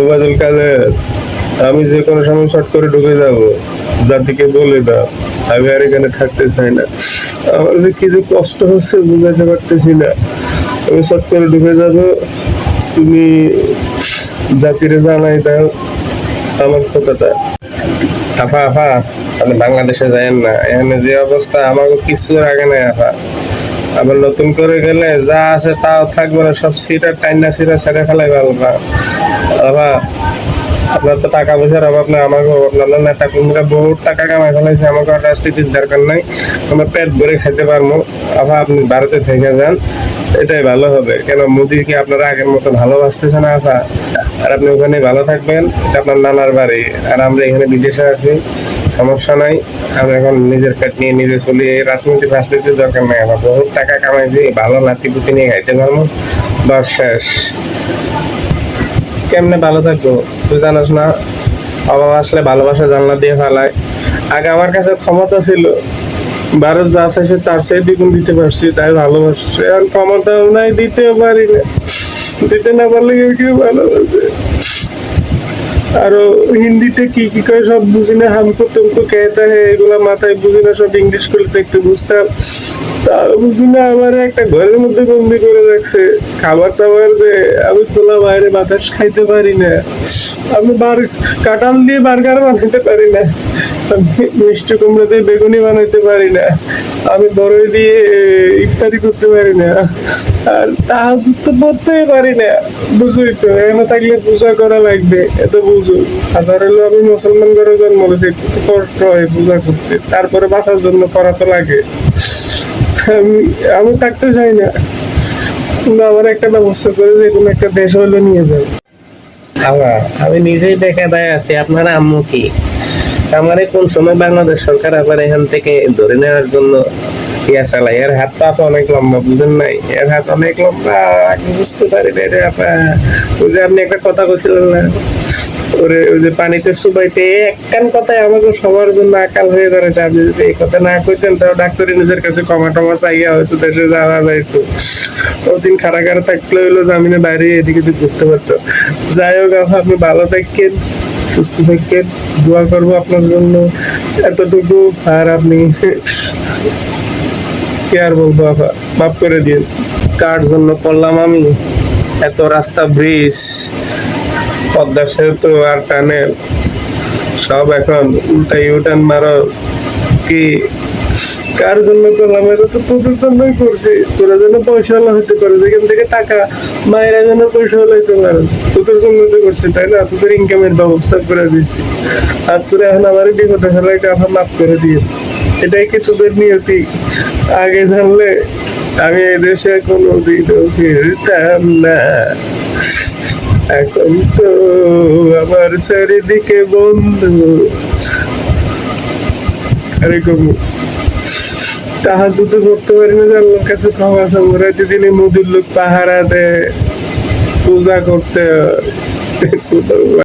ওবায়দুল কাদের আমি যে কোনো সময় শর্ট করে ঢুকে যাব, জাতিকে বলে দাও, আমি আর এখানে থাকতে চাই না। আমার যে কি যে কষ্ট হচ্ছে বুঝাতে পারতেছি না। আমি শর্ট করে ঢুকে যাব, তুমি জাতিরে জানাই দাও আমার কথাটা। আফা আফা, আপনি বাংলাদেশে যায়েন না, এখানে যে অবস্থা, আমাকে কিছুর আগে নাই, আফা। আবার নতুন করে গেলে যা আছে তাও থাকবে না, সব সিটা টাইনা সিটা ছেড়ে ফেলাই ভালো না। আফা আপনার তো টাকা পয়সার অভাব না। আমাকে আপনার নেতা কর্মীরা বহুত টাকা কামাই ফেলাইছে, আমাকে রাজনীতির দরকার নাই। আমার পেট ভরে খেতে পারব। আবার আপনি ভারতে থেকে যান, এটাই ভালো হবে। কেন, মোদি কি আপনারা আগের মতো ভালোবাসতেছে না, আপা? আর আপনি ওখানে ভালো থাকবেন, এটা আপনার নানার বাড়ি। আর আমরা এখানে বিদেশে আছি। সমস্যা নাই। আমি এখন নিজের পেট নিয়ে নিজে চলি, এই রাজনীতি রাজনীতির দরকার নাই আমার। বহুত টাকা কামাইছি, ভালো নাতি পুতি নিয়ে খাইতে পারব, বাস শেষ। কেমনে ভালো থাকব? তুই জানাস না অভাব আসলে ভালোবাসা জানলা দিয়ে ফেলায়। আগে আমার কাছে ক্ষমতা ছিল, ভারত যা চাইছে তার সেই দ্বিগুণ দিতে পারছি, তাই ভালোবাসছে। আর ক্ষমতাও নাই, দিতেও পারি না। দিতে না পারলে কেউ কেউ ভালোবাসে আরও হিন্দিতে কি কি কয় সব বুঝি না হামকো তুমকো কেতা হে, এগুলা মাথায় বুঝি না, সব ইংলিশ করলে একটু বুঝতাম। তাও বুঝি না, আমার একটা ঘরের মধ্যে বন্দি করে রাখছে। খাবার টাবার যে আমি খোলা বাইরে বাতাস খাইতে পারি না। আমি বার, কাঁঠাল দিয়ে বার্গার বানাইতে পারি না। মিষ্টি কুমড়া দিয়ে বেগুনি বানাইতে পারি না। আমি বড়ই দিয়ে ইফতারি করতে পারি না। আর তাহাজুদ তো পড়তেই পারি না বুঝুই তো, এখানে থাকলে পূজা করা লাগবে, এত বুঝো। হাজার হলো আমি মুসলমান ঘরে জন্ম হয়েছি একটু কষ্ট হয় পূজা করতে, তারপরে বাঁচার জন্য করা তো লাগে। আমি আমি থাকতে চাই না। কিন্তু আমার একটা ব্যবস্থা করে যে কোনো একটা দেশ হলে নিয়ে যাবে আবার আমি নিজেই দেখা দেয় আছি, আপনার আম্মু কি? আমার কোন সময় বাংলাদেশ সরকার আবার এখান থেকে ধরে নেওয়ার জন্য ইয়া চালাই এর হাত তো অনেক লম্বা, বুঝেন নাই? এর হাত অনেক লম্বা, আমি বুঝতে পারি না রে আপা। ওই যে আপনি একটা কথা বলছিলেন না, ওরে ওই যে পানিতে সুবাইতে এক কান কথায় আমাকে সবার জন্য আকাল হয়ে দাঁড়াচ্ছে আপনি যদি এই কথা না কইতেন তাও ডাক্তারি নিজের কাছে ক্ষমা টমা চাইয়া হয়তো দেশে যাওয়া যাইতো। ওদিন কারাগারে থাকলে হইল জামিনে বাইরে এদিকে ওদিক ঘুরতে পারতো। যাই হোক আপনি ভালো থাকেন, সুস্থ থাকেন, দোয়া করব আপনার জন্য। এতটুকু, আর আপনি কি আর বলব মাফ করে দিন। কার জন্য করলাম আমি? এত রাস্তা ব্রিজ, পদ্মা সেতু আর টানেল সব এখন উল্টা ইউটার্ন মারো। কি? কার জন্য করলাম? এটা তো তোদের জন্যই করছি। তোরা যেন পয়সা হলে হইতে পারে যেখান থেকে টাকা, মায়েরা যেন পয়সা হলে হইতে পারে তোদের জন্য তো করছি, তাই না? তোদের ইনকামের ব্যবস্থা করে দিয়েছি। আর তোরা এখন আমার বিপদে ফেলায় এখন মাফ করে দিয়ে এটাই কি তোদের নিয়তি? আগে জানলে আমি এই দেশে কোনো দিনও ফিরতাম না এখন তো আমার চারিদিকে বন্ধু এরকম তাহা যদি করতে পারি না আল্লাহর কাছে ক্ষমা চাবো দিনে মুদির লোক পাহারা দেয়, পূজা করতে।